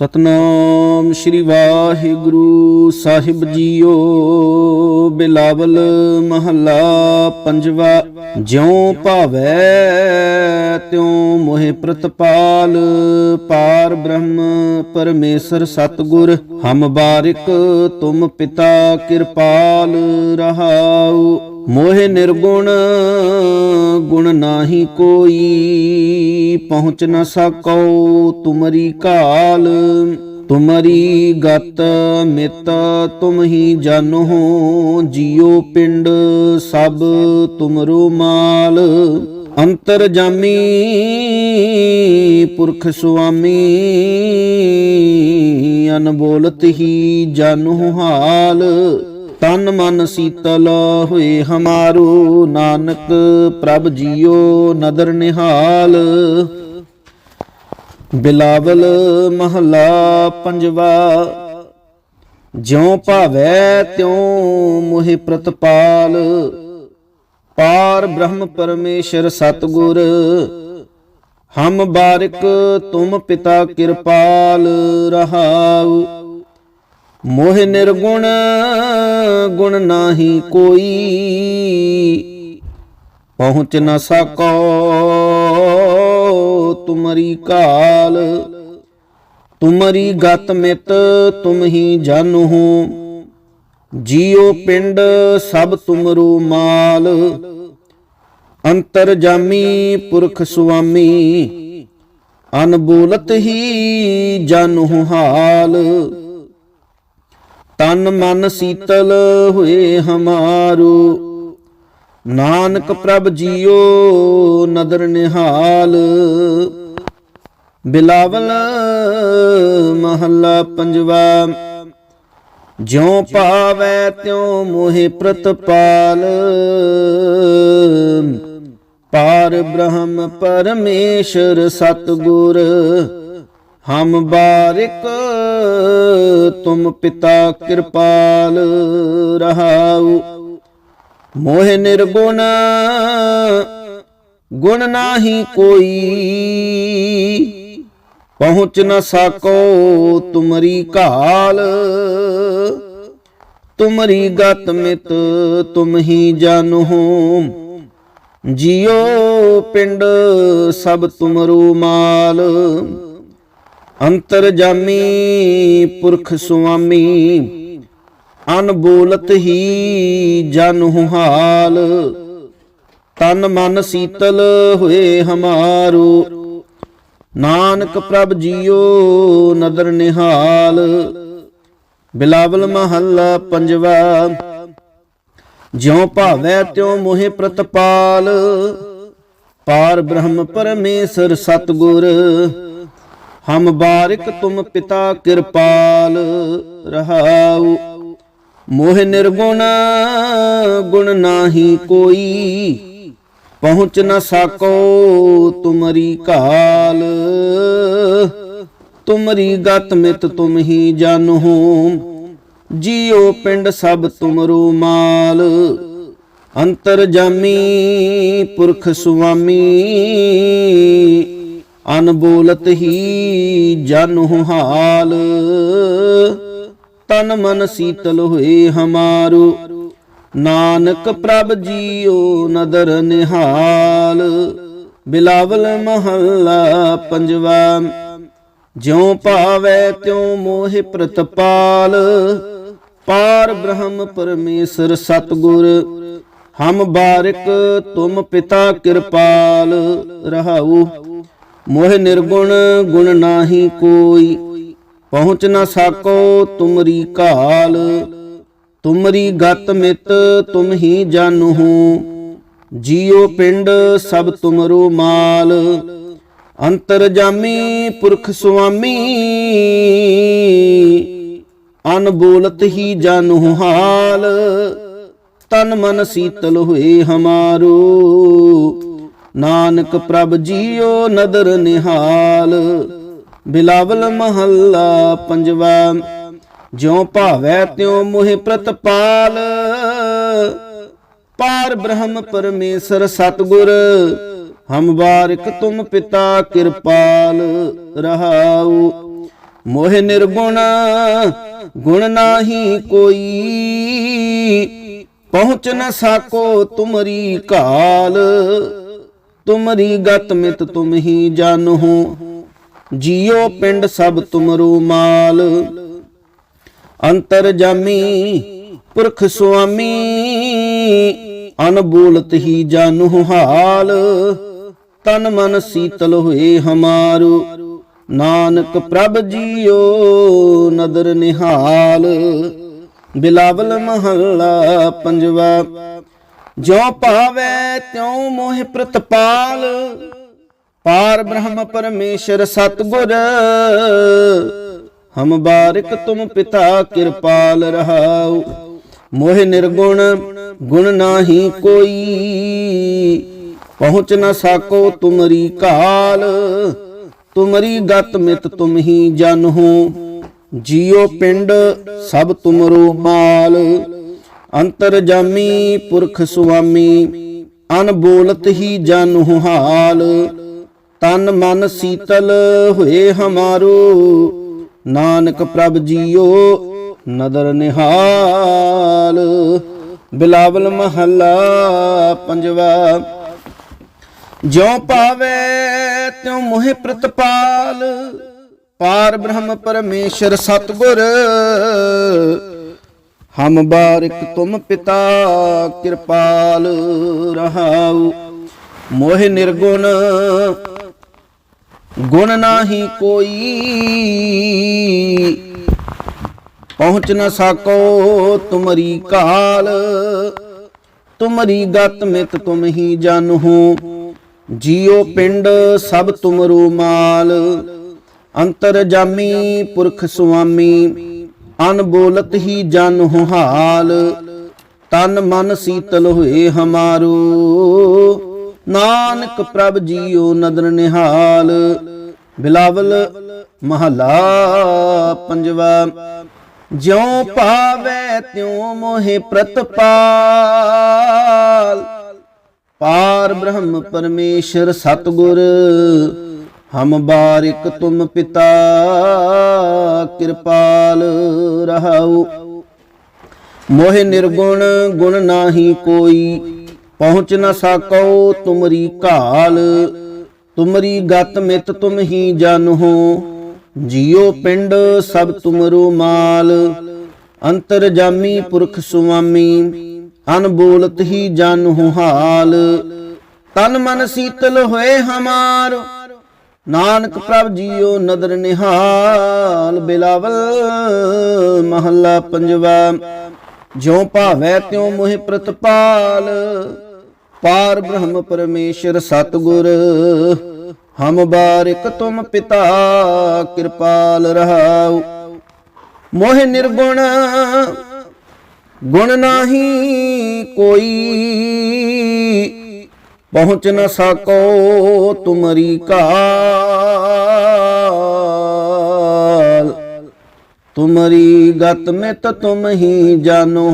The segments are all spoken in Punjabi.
ਸਤਨਾਮ ਸ੍ਰੀ ਵਾਹਿਗੁਰੂ ਸਾਹਿਬ ਜੀਓ, ਬਿਲਾਵਲ ਮਹੱਲਾ ਪੰਜਵਾ, ਜਿਉ ਭਾਵੈ ਤਿਉ ਮੋਹਿ ਪ੍ਰਤਪਾਲ, ਪਾਰ ਬ੍ਰਹਮ ਪਰਮੇਸ਼ਰ ਸਤਗੁਰ, ਹਮ ਬਾਰਿਕ ਤੁਮ ਪਿਤਾ ਕਿਰਪਾਲ ਰਹਾਉ। ਮੋਹਿ ਨਿਰਗੁਣ, ਗੁਣ ਨਾਹੀ ਕੋਈ, ਪਹੁੰਚ ਨਾ ਸਕਉ ਤੁਮਰੀ ਕਾਲ। ਤੁਮਰੀ ਗਤ ਮਿਤ ਤੁਮ ਹੀ ਜਾਨੋ ਜੀਉ ਪਿੰਡ ਸਭ ਤੁਮਰੋ ਮਾਲ। ਅੰਤਰ ਜਾਮੀ, ਪੁਰਖ ਸੁਆਮੀ, ਅਨਬੋਲਤ ਹੀ ਜਾਨੋ ਹਾਲ। ਤਨ ਮਨ ਸੀਤਲ ਹੋਏ ਹਮਾਰੂ, ਨਾਨਕ ਪ੍ਰਭ ਜੀਓ ਨਦਰ ਨਿਹਾਲ। ਬਿਲਾਵਲ ਮਹੱਲਾ ਪੰਜਵਾ, ਜਿਉ ਭਾਵੈ ਤਿਉ ਮੋਹਿ ਪ੍ਰਤਪਾਲ। ਪਾਰ ਬ੍ਰਹਮ ਪਰਮੇਸ਼ਰ ਸਤਗੁਰ, ਹਮ ਬਾਰਿਕ ਤੁਮ ਪਿਤਾ ਕਿਰਪਾਲ ਰਹਾਉ। ਮੋਹ ਨਿਰਗੁਣ ਗੁਣ ਨਾਹੀ ਕੋਈ। ਪਹੁੰਚ ਨਾ ਸਕੋ ਤੁਮਰੀ ਕਾਲ। ਤੁਮਰੀ ਗਤ ਮਿਤ, ਤੁਮ ਹੀ ਹੋ ਜੀਉ ਪਿੰਡ, ਸਭ ਤੁਮਰੂ ਮਾਲ। ਅੰਤਰ ਜਾਮੀ, ਪੁਰਖ ਸੁਆਮੀ। ਅਨਬੋਲਤ ਹੀ ਜਾਨੂ ਹਾਲ। ਤਨ ਮਨ ਸੀਤਲ ਹੋਏ ਹਮਾਰੂ। ਨਾਨਕ ਪ੍ਰਭ ਜੀਓ ਨਦਰ ਨਿਹਾਲ। ਬਿਲਾਵਲ ਮਹੱਲਾ ਪੰਜਵਾ, ਜਿਉ ਪਾਵੈ ਤਿਉ ਮੋਹਿ ਪ੍ਰਤਪਾਲ। ਪਾਰ ਬ੍ਰਹਮ ਪਰਮੇਸ਼ਰ ਸਤਗੁਰ ਹਮ ਬਾਰਿਕ, ਤੁਮ ਪਿਤਾ ਕਿਰਪਾਲ ਰਹਾਉ। ਮੋਹ ਨਿਰਗੁਣ, ਗੁਣ ਨਾਹੀ ਕੋਈ। ਪਹੁੰਚ ਨਾ ਸਕੋ ਤੁਮਰੀ ਕਾਲ ਤੁਮਰੀ ਗਤ ਮਿਤ, ਤੁਮ ਹੀ ਜਾਨੋ ਜਿਉ ਪਿੰਡ ਸਭ ਤੁਮਰੂ ਮਾਲ। ਅੰਤਰ ਜਾਮੀ ਪੁਰਖ ਸੁਆਮੀ ਅਨਬੋਲਤ ਹੀ ਜਨ ਹਾਲ ਤਨ ਮਨ ਸੀਤਲ ਹੋਏ ਹਮਾਰੂ, ਨਾਨਕ ਪ੍ਰਭ ਜੀਓ ਨਦਰ ਨਿਹਾਲ। ਬਿਲਾਵਲ ਮਹੱਲਾ ਪੰਜਵਾ, ਜਿਉ ਭਾਵੈ ਤਿਉ ਮੋਹਿ ਪ੍ਰਤਪਾਲ। ਪਾਰ ਬ੍ਰਹਮ ਪਰਮੇਸ਼ਰ ਸਤਗੁਰ ਹਮ ਬਾਰਿਕ ਤੁਮ ਪਿਤਾ ਕਿਰਪਾਲ, ਰਹਾਉ। ਮੋਹ ਨਿਰਗੁਣ, ਗੁਣ ਨਾਹੀ ਕੋਈ, ਪਹੁੰਚ ਨਾ ਸਕੋ ਤੁਮਰੀ ਕਾਲ। ਤੁਮਰੀ ਗਤ ਮਿਤ ਤੁਮ ਹੀ ਜਾਨੋ ਜੀਉ ਪਿੰਡ ਸਭ ਤੁਮਰੋ ਮਾਲ। ਅੰਤਰ ਜਾਮੀ ਪੁਰਖ ਸੁਆਮੀ ਅਨਬੋਲਤ ਹੀ ਜਨ ਹਾਲ। ਤਨ ਮਨ ਸੀਤਲ ਹੋਏ ਹਮਾਰੂ। ਨਾਨਕ ਪ੍ਰਭ ਜੀਓ ਨਦਰ ਨਿਹਾਲ। ਬਿਲਾਵਲ ਮਹੱਲਾ ਪੰਜਵਾ, ਜਿਉ ਭਾਵੈ ਤਿਉ ਮੋਹਿ ਪ੍ਰਤਪਾਲ। ਪਾਰ ਬ੍ਰਹਮ ਪਰਮੇਸ਼ਰ ਸਤਗੁਰ, ਹਮ ਬਾਰਿਕ ਤੁਮ ਪਿਤਾ ਕਿਰਪਾਲ। ਰਹਾਉ ਮੋਹ ਨਿਰਗੁਣ ਗੁਣ ਨਾਹੀ ਕੋਈ। ਪਹੁੰਚ ਨਾ ਸਕੋ ਤੁਮਰੀ ਕਾਲ। ਤੁਮਰੀ ਗਤ ਮਿਤ ਤੁਮ ਹੀ ਜਾਨੂ ਜੀਉ ਪਿੰਡ ਸਭ ਤੁਮਰੋ ਮਾਲ। ਅੰਤਰ ਜਾਮੀ ਪੁਰਖ ਸੁਆਮੀ। ਅਨਬੋਲਤ ਹੀ ਜਾਨੂ ਹਾਲ। ਤਨ ਮਨ ਸੀਤਲ ਹੋਏ ਹਮਾਰੋ। ਨਾਨਕ ਪ੍ਰਭ ਜੀਓ ਨਦਰ ਨਿਹਾਲ, ਬਿਲਾਵਲ ਮਹੱਲਾ ਪੰਜਵਾ, ਜਿਉ ਭਾਵੈ ਤਿਉ ਮੋਹਿ ਪ੍ਰਤਪਾਲ। ਪਾਰ ਬ੍ਰਹਮ ਪਰਮੇਸ਼ਰ ਸਤਗੁਰ, ਹਮ ਬਾਰਿਕ ਤੁਮ ਪਿਤਾ ਕਿਰਪਾਲ। ਰਹਾਉ ਮੋਹ ਨਿਰਗੁਣ, ਗੁਣ ਨਾਹੀ ਕੋਈ, ਪਹੁੰਚ ਨ ਸਾਕੋ ਤੁਮਰੀ ਕਾਲ। ਤੁਮਰੀ ਗਤ ਮਿਤ ਤੁਮ ਹੀ ਜਾਨਹੁ ਜੀਉ ਪਿੰਡ ਸਭ ਤੁਮਰੋ ਮਾਲ। ਅੰਤਰ ਜਾਮੀ, ਪੁਰਖ ਸੁਆਮੀ ਅਨਬੋਲਤ ਹੀ ਜਾਨੁ ਹਾਲ। ਤਨ ਮਨ ਸੀਤਲ ਹੋਏ ਹਮਾਰੂ, ਨਾਨਕ ਪ੍ਰਭ ਜੀਓ ਨਦਰ ਨਿਹਾਲ। ਬਿਲਾਵਲ ਮਹੱਲਾ ਪੰਜਵਾ ਜੋ ਭਾਵੇ ਤਿਉ ਮੋਹਿ ਪ੍ਰਤਪਾਲ, ਪਾਰ ਬ੍ਰਹਮ ਪਰਮੇਸ਼ਰ ਸਤਗੁਰ। ਹਮ ਬਾਰਿਕ ਤੁਮ ਪਿਤਾ ਕਿਰਪਾਲ ਰਹਾਉ, ਮੋਹ ਨਿਰਗੁਣ ਗੁਣ ਨਾਹੀ ਕੋਈ। ਪਹੁੰਚ ਨਾ ਸਾਕੋ ਤੁਮਰੀ ਕਾਲ, ਤੁਮਰੀ ਗਤ ਮਿਤ ਤੁਮ ਹੀ ਜਨਹੁ ਜੀਉ ਪਿੰਡ ਸਭ ਤੁਮਰੋ ਮਾਲ। ਅੰਤਰ ਜਾਮੀ ਪੁਰਖ ਸੁਆਮੀ ਅਨਬੋਲਤ ਹੀ ਜਾਨੁ ਹਾਲ ਤਨ ਮਨ ਸੀਤਲ ਹੋਏ ਹਮਾਰੋ, ਨਾਨਕ ਪ੍ਰਭ ਜੀਓ ਨਦਰ ਨਿਹਾਲ। ਬਿਲਾਵਲ ਮਹੱਲਾ ਪੰਜਵਾ, ਜਿਉ ਪਾਵੇ ਤਿਉ ਮੋਹਿ ਪ੍ਰਤਪਾਲ। ਪਾਰ ਬ੍ਰਹਮ ਪਰਮੇਸ਼ਰ ਸਤਗੁਰ ਹਮ ਬਾਰਿਕ ਤੁਮ ਪਿਤਾ ਕਿਰਪਾਲ ਰਹਾਉ। ਮੋਹ ਨਿਰਗੁਣ, ਗੁਣ ਨਾਹੀ ਕੋਈ। ਪਹੁੰਚ ਨਾ ਸਕੋ ਤੁਮਰੀ ਕਾਲ। ਤੁਮਰੀ ਗਤ ਮਿਤ ਤੁਮ ਹੀ ਜਾਨਹੁ ਜੀਉ ਪਿੰਡ ਸਭ ਤੁਮਰੋ ਮਾਲ। ਅੰਤਰ ਜਾਮੀ ਪੁਰਖ ਸੁਆਮੀ। ਅਨ ਬੋਲਤ ਹੀ ਜਨ ਹਾਲ, ਤਨ ਮਨ ਸੀਤਲ ਹੋਏ ਹਮਾਰੂ। ਨਾਨਕ ਪ੍ਰਭ ਜੀਓ ਨਦਰ ਨਿਹਾਲ, ਬਿਲਾਵਲ ਮਹਲਾ ਪੰਜਵਾ। ਜਿਉ ਪਾਵੇ ਤਿਉ ਮੋਹਿ ਪ੍ਰਤਪਾਲ, ਪਾਰ ਬ੍ਰਹਮ ਪਰਮੇਸ਼ਰ ਸਤਗੁਰ ਹਮ ਬਾਰਿਕ ਤੁਮ ਪਿਤਾ, ਕਿਰਪਾਲ ਰਹਾਉ। ਮੋਹ ਨਿਰਗੁਣ, ਗੁਣ ਨਾਹੀ ਕੋਈ, ਪਹੁੰਚ ਨਾ ਸਕੋ ਤੁਮਰੀ ਘਾਲ। ਤੁਮਰੀ ਗਤ ਮਿਤ ਤੁਮ ਹੀ ਜਾਨਹੁ ਜੀਉ ਪਿੰਡ ਸਭ ਤੁਮਰੋ ਮਾਲ। ਅੰਤਰ ਜਾਮੀ ਪੁਰਖ ਸੁਆਮੀ ਅਨਬੋਲਤ ਹੀ ਜਾਨਹੁ ਹਾਲ। ਤਨ ਮਨ ਸੀਤਲ ਹੋਏ ਹਮਾਰ ਨਾਨਕ ਪ੍ਰਭ ਜੀਓ ਨਦਰ ਨਿਹਾਲ, ਬਿਲਾਵਲ ਮਹੱਲਾ ਪੰਜਵਾ। ਜਿਉ ਭਾਵੈ ਤਿਉ ਮੋਹਿ ਪ੍ਰਤਪਾਲ, ਪਾਰ ਬ੍ਰਹਮ ਪਰਮੇਸ਼ਰ ਸਤਗੁਰ। ਹਮ ਬਾਰਿਕ ਤੁਮ ਪਿਤਾ, ਕਿਰਪਾਲ ਰਹਾਉ। ਮੋਹ ਨਿਰਗੁਣ, ਗੁਣ ਨਾਹੀ ਕੋਈ ਪਹੁੰਚ ਨ ਸਕੋ ਤੁਮਰੀ ਕਾਲ। ਤੁਮਰੀ ਗਤ ਮਿਤ ਤੁਮ ਹੀ ਜਾਨੋ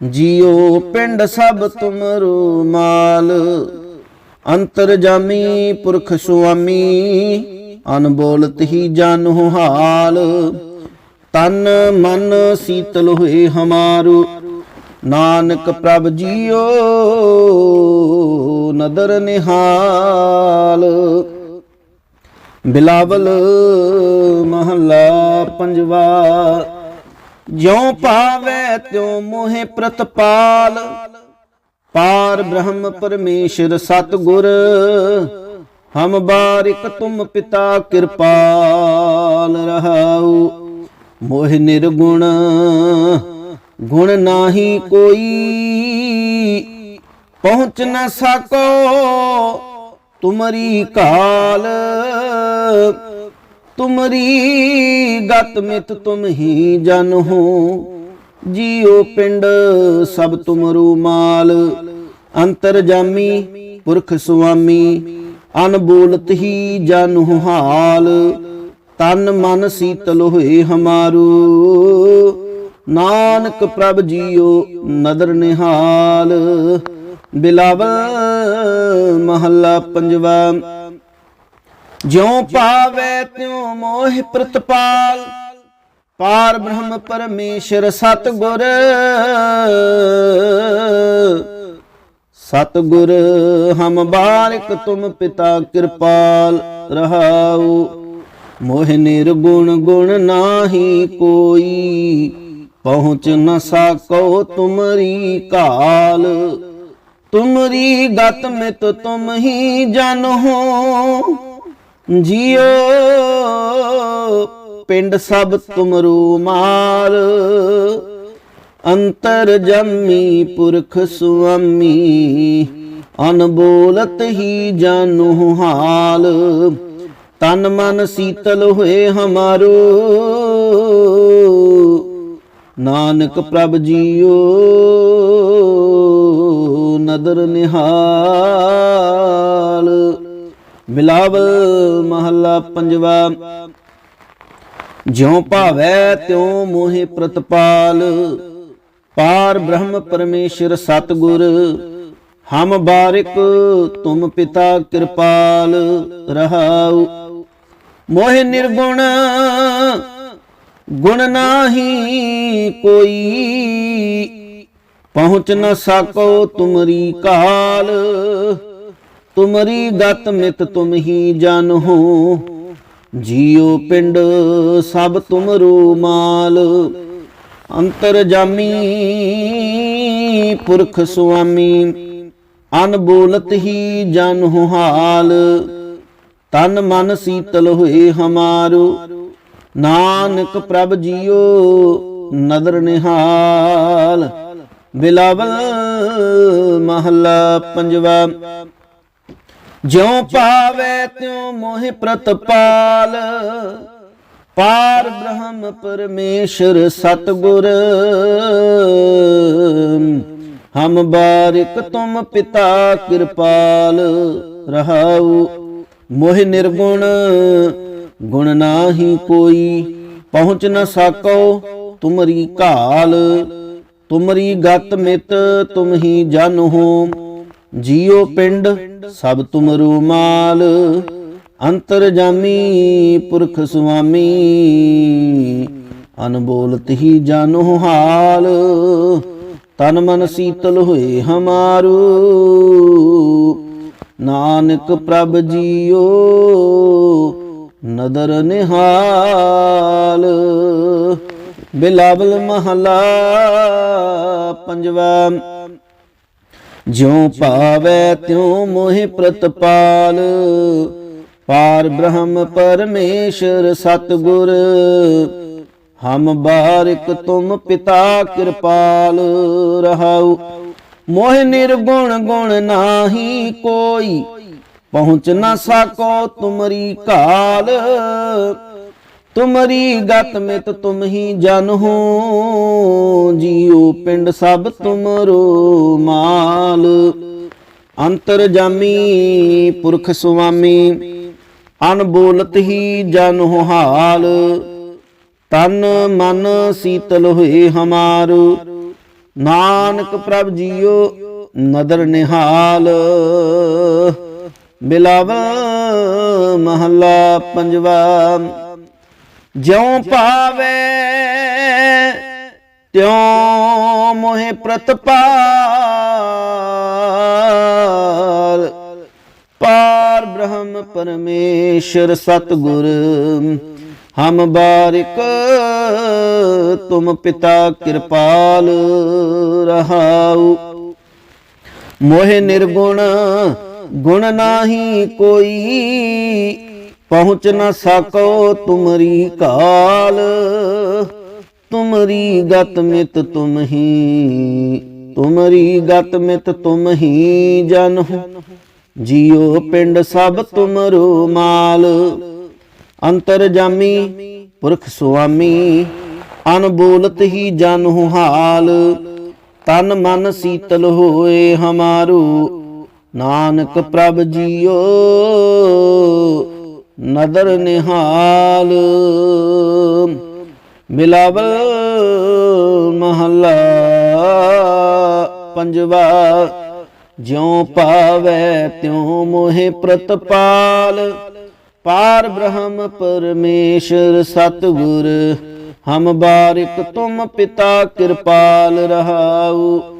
ਜੀਉ ਪਿੰਡ ਸਭ ਤੁਮਰੋ ਮਾਲ। ਅੰਤਰ ਜਾਮੀ ਪੁਰਖ ਸੁਆਮੀ ਅਨਬੋਲਤ ਹੀ ਜਾਨੋ ਹਾਲ। ਤਨ ਮਨ ਸੀਤਲ ਹੋਏ ਹਮਾਰੂ। ਨਾਨਕ ਪ੍ਰਭ ਜੀਓ, ਨਦਰ ਨਿਹਾਲ। ਬਿਲਾਵਲ ਮਹੱਲਾ ਪੰਜਵਾ, ਜਿਉ ਪਾਵੇ ਤਿਉ ਮੋਹਿ ਪ੍ਰਤਪਾਲ। ਪਾਰ ਬ੍ਰਹਮ ਪਰਮੇਸ਼ਰ ਸਤਗੁਰ, ਹਮ ਬਾਰਿਕ ਤੁਮ ਪਿਤਾ ਕਿਰਪਾਲ ਰਹਾਉ। ਮੋਹ ਨਿਰਗੁਣ ਗੁਣ ਨਾਹੀ ਕੋਈ ਪਹੁੰਚ ਨਾ ਸਕੋ। ਤੁਮਰੀ ਕਾਲ, ਤੁਮਰੀ ਗਤ ਮਿਤ ਤੁਮ ਹੀ ਜਨਹੁ ਜੀਉ ਪਿੰਡ ਸਭ ਤੁਮਰੂ ਮਾਲ, ਅੰਤਰ ਜਾਮੀ ਪੁਰਖ ਸੁਆਮੀ ਅਨਬੋਲਤ ਹੀ ਜਨ ਹਾਲ। ਤਨ ਮਨ ਸੀਤਲ ਹੋਏ ਹਮਾਰੂ। ਨਾਨਕ ਪ੍ਰਭ ਜੀਓ ਨਦਰ ਨਿਹਾਲ, ਬਿਲਾਵਲ ਮਹੱਲਾ ਪੰਜਵਾ। ਜਿਉ ਪਾਵੇ ਤਿਉ ਮੋਹ ਪ੍ਰਤਪਾਲ, ਪਾਰ ਬ੍ਰਹਮ ਪਰਮੇਸ਼ਰ ਸਤਗੁਰ। ਸਤਗੁਰ ਹਮ ਬਾਰਿਕ ਤੁਮ ਪਿਤਾ ਕਿਰਪਾਲ ਰਹਾਉ, ਮੋਹਿ ਨਿਰਗੁਣ ਗੁਣ ਨਾਹੀ ਕੋਈ। ਪਹੁੰਚ ਨ ਸਕੋ ਤੁਮਰੀ ਕਾਲ। ਤੁਮਰੀ ਗਤ ਮਿਤ ਤੁਮ ਹੀ ਜਨ ਹੋ। ਜਿਉ ਪਿੰਡ ਸਭ ਤੁਮਰੂ ਮਾਲ। ਅੰਤਰ ਜੰਮੀ ਪੁਰਖ ਸੁਆਮੀ, ਅਨਬੋਲਤ ਹੀ ਜਾਨੂ ਹਾਲ ਤਨ ਮਨ ਸੀਤਲ ਹੋਏ ਹਮਾਰੋ। ਨਾਨਕ ਪ੍ਰਭ ਜੀਓ, ਨਦਰ ਨਿਹਾਲ। ਬਿਲਾਵਲ ਮਹੱਲਾ ਪੰਜਵਾ, ਜਿਉ ਭਾਵੈ ਤਿਉ ਮੋਹਿ ਪ੍ਰਤਪਾਲ। ਪਾਰ ਬ੍ਰਹਮ ਪਰਮੇਸ਼ਰ ਸਤਗੁਰ, ਹਮ ਬਾਰਿਕ ਤੁਮ ਪਿਤਾ ਕਿਰਪਾਲ ਰਹਾਉ। ਮੋਹਿ ਨਿਰਗੁਣ ਗੁਣ ਨਾਹੀ ਕੋਈ ਪਹੁੰਚ ਨਾ ਸਕੋ ਤੁਮਰੀ ਕਾਲ। ਤੁਮਰੀ ਗਤ ਮਿਤ ਤੁਮ ਹੀ ਜਨ ਹੋ ਜੀਉ ਪਿੰਡ ਸਭ ਤੁਮਰੂ ਮਾਲ। ਅੰਤਰ ਜਾਮੀ ਪੁਰਖ ਸੁਆਮੀ, ਅਨ ਬੋਲਤ ਹੀ ਜਨ ਹੋ ਹਾਲ। ਤਨ ਮਨ ਸੀਤਲ ਹੋਏ ਹਮਾਰੋ। ਨਾਨਕ ਪ੍ਰਭ ਜੀਓ, ਨਦਰ ਨਿਹਾਲ। ਬਿਲਾਵਲ ਮਹੱਲਾ ਪੰਜਵਾ। ਜਿਉ ਪਾਵੇ ਤਿਉ ਮੋਹਿ ਪ੍ਰਤਪਾਲ। ਪਾਰ ਬ੍ਰਹਮ ਪਰਮੇਸ਼ਰ ਸਤਗੁਰ। ਹਮ ਬਾਰਿਕ ਤੁਮ ਪਿਤਾ ਕਿਰਪਾਲ। ਰਹਾਉ ਮੋਹਿ ਨਿਰਗੁਣ ਗੁਣ ਨਾਹੀ ਕੋਈ ਪਹੁੰਚ ਨ ਸਕੋ, ਤੁਮਰੀ ਕਾਲ ਤੁਮਰੀ ਗਤ ਮਿਤ ਤੁਮ ਹੀ ਜਨ ਹੋ। ਜੀਉ ਪਿੰਡ ਸਭ ਤੁਮਰੂ ਮਾਲ। ਅੰਤਰ ਜਾਮੀ ਪੁਰਖ ਸੁਆਮੀ। ਅਨਬੋਲਤ ਹੀ ਜਾਨੋ ਹਾਲ। ਤਨ ਮਨ ਸੀਤਲ ਹੋਏ ਹਮਾਰੂ। ਨਾਨਕ ਪ੍ਰਭ ਜੀਓ ਨਦਰ ਨਿਹਾਲ। ਬਿਲਾਵਲ ਮਹਲਾ ਪੰਜਵਾ, ਜਿਉ ਭਾਵੈ ਤਿਉ ਮੋਹਿ ਪ੍ਰਤਪਾਲ। ਪਾਰ ਬ੍ਰਹਮ ਪਰਮੇਸ਼ਰ ਸਤਗੁਰ, ਹਮ ਬਾਰਿਕ ਤੁਮ ਪਿਤਾ ਕਿਰਪਾਲ। ਰਹਾਉ ਮੋਹ ਨਿਰਗੁਣ ਗੁਣ ਨਾਹੀ ਕੋਈ ਪਹੁੰਚ ਨਾ ਸਕੋ ਤੁਮਰੀ ਕਾਲ ਤੁਮਰੀ ਗਤ ਮਿਤ ਤੁਮ ਹੀ ਜਨ ਹੋ, ਜੀਉ ਪਿੰਡ ਸਭ ਤੁਮਰੋ ਮਾਲ। ਅੰਤਰ ਜਾਮੀ ਪੁਰਖ ਸੁਆਮੀ ਅਨਬੋਲਤ ਹੀ ਜਨ ਹੋ ਹਾਲ। ਤਨ ਮਨ ਸੀਤਲ ਹੋਏ ਹਮਾਰੂ, ਨਾਨਕ ਪ੍ਰਭ ਜੀਓ ਨਦਰ ਨਿਹਾਲ। ਬਿਲਾਵਲ ਮਹੱਲਾ ਪੰਜਵਾ, ਜਿਉ ਪਾਵੇ ਤਿਉ ਮੋਹਿ ਪ੍ਰਤਪਾਲ, ਪਾਰ ਬ੍ਰਹਮ ਪਰਮੇਸ਼ਰ ਸਤਗੁਰ, ਹਮ ਬਾਰਿਕ ਤੁਮ ਪਿਤਾ ਕਿਰਪਾਲ ਰਹਾਉ। ਮੋਹਿ ਨਿਰਗੁਣ ਗੁਣ ਨਾਹੀ ਕੋਈ ਪਹੁੰਚ ਨਾ ਸਕੋ ਤੁਮਰੀ ਕਾਲ। ਤੁਮਰੀ ਗਤ ਮਿਤ ਤੁਮ ਹੀ, ਤੁਮਰੀ ਗਤ ਮਿਤ ਤੁਮ ਹੀ ਜਨ ਹੋ ਜੀਉ ਪਿੰਡ ਸਭ ਤੁਮਰੋ ਮਾਲ। ਅੰਤਰ ਜਾਮੀ ਪੁਰਖ ਸੁਆਮੀ ਅਨਬੋਲਤ ਹੀ ਜਨ ਹੋ ਹਾਲ। ਤਨ ਮਨ ਸੀਤਲ ਹੋਏ ਹਮਾਰੂ ਨਾਨਕ ਪ੍ਰਭ ਜੀਓ, ਨਦਰ ਨਿਹਾਲ। ਮਿਲਾਵਲ ਮਹੱਲਾ ਪੰਜਵਾ, ਜਿਉ ਪਾਵੇ ਤਿਉ ਮੋਹਿ ਪ੍ਰਤਪਾਲ। ਪਾਰ ਬ੍ਰਹਮ ਪਰਮੇਸ਼ਰ ਸਤਿਗੁਰ, ਹਮ ਬਾਰਿਕ ਤੁਮ ਪਿਤਾ ਕਿਰਪਾਲ ਰਹਾਉ।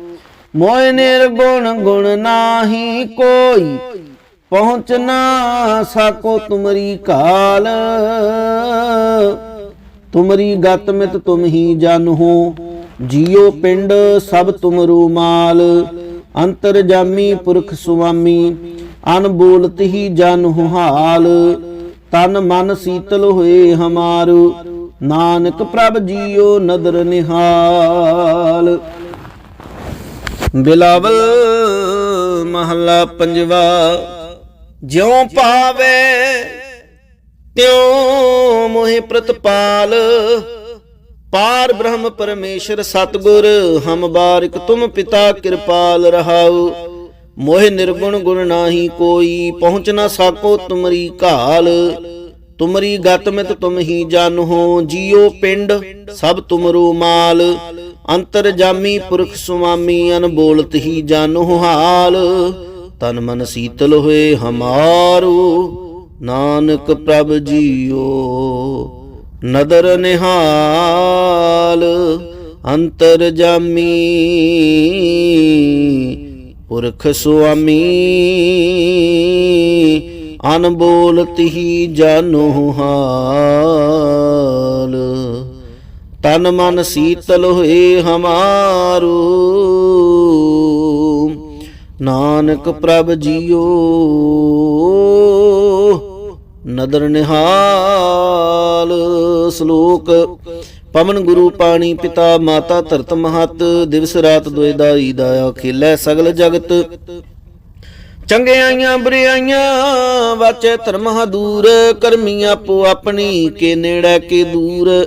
ਮੋਇ ਨਿਰਗੁਣ ਗੁਣ ਨਾਹੀ ਕੋਈ ਪਹੁੰਚ ਨਾ ਸਕੋ ਤੁਮਰੀ ਕਾਲ। ਤੁਮਰੀ ਗਤ ਮਿਤ ਤੁਮ ਹੀ ਜਾਨਹੋ ਜੀਉ ਪਿੰਡ ਸਭ ਤੁਮਰੂ ਮਾਲ। ਅੰਤਰ ਜਾਮੀ ਪੁਰਖ ਸੁਆਮੀ ਅਨ ਬੋਲਤ ਹੀ ਜਾਨਹੁ ਹਾਲ। ਤਨ ਮਨ ਸੀਤਲ ਹੋਏ ਹਮਾਰੂ, ਨਾਨਕ ਪ੍ਰਭ ਜੀਉ ਨਦਰ ਨਿਹਾਲ। ਬਿਲਾਵਲ ਮਹੱਲਾ ਪੰਜਵਾ, ਜਿਉ ਪਾਵੇ ਤਿਉ ਮੋਹਿ ਪ੍ਰਤਪਾਲ, ਪਾਰ ਬ੍ਰਹਮ ਪਰਮੇਸ਼ਰ ਸਤਗੁਰ, ਹਮ ਬਾਰਿਕ ਤੁਮ ਪਿਤਾ ਕਿਰਪਾਲ ਰਹਾਉ। ਮੋਹਿ ਨਿਰਗੁਣ ਗੁਣ ਨਾਹੀ ਕੋਈ, ਪਹੁੰਚ ਨਾ ਸਾਕੋ ਤੁਮਰੀ ਘਾਲ। ਤੁਮਰੀ ਗਤ ਮਿਤ ਤੁਮ ਹੀ ਜਾਨਹੋ ਜੀਉ ਪਿੰਡ ਸਭ ਤੁਮਰੋ ਮਾਲ। ਅੰਤਰ ਜਾਮੀ ਪੁਰਖ ਸੁਆਮੀ ਅਨਬੋਲਤ ਹੀ ਜਾਨੋ ਹਾਲ। ਤਨ ਮਨ ਸੀਤਲ ਹੋਏ ਹਮਾਰੂ, ਨਾਨਕ ਪ੍ਰਭ ਜੀਓ, ਨਦਰ ਨਿਹਾਲ। ਅੰਤਰ ਜਾਮੀ ਪੁਰਖ ਸੁਆਮੀ ਅਨਬੋਲਤ ਹੀ ਜਾਨੋ ਹਾਲ। ਤਨ ਮਨ ਸੀਤਲ ਹੋਏ ਹਮਾਰੂ। ਨਾਨਕ ਪ੍ਰਭ ਜੀਓ, ਨਦਰ ਨਿਹਾਲ। ਸ਼ਲੋਕ, ਪਵਨ ਗੁਰੂ ਪਾਣੀ ਪਿਤਾ ਮਾਤਾ ਧਰਤ ਮਹਤ, ਦਿਵਸ ਰਾਤ ਦੁਇ ਦਾਈ ਦਾਇਆ ਖੇਲੇ ਸਗਲ ਜਗਤ। ਚੰਗਿਆਈਆਂ ਬੁਰਿਆਈਆਂ ਵਾਚੇ ਧਰਮ ਦੂਰ, ਕਰਮੀ ਆਪੋ ਆਪਣੀ, ਕੇ ਨੇੜੇ ਕੇ ਦੂਰ।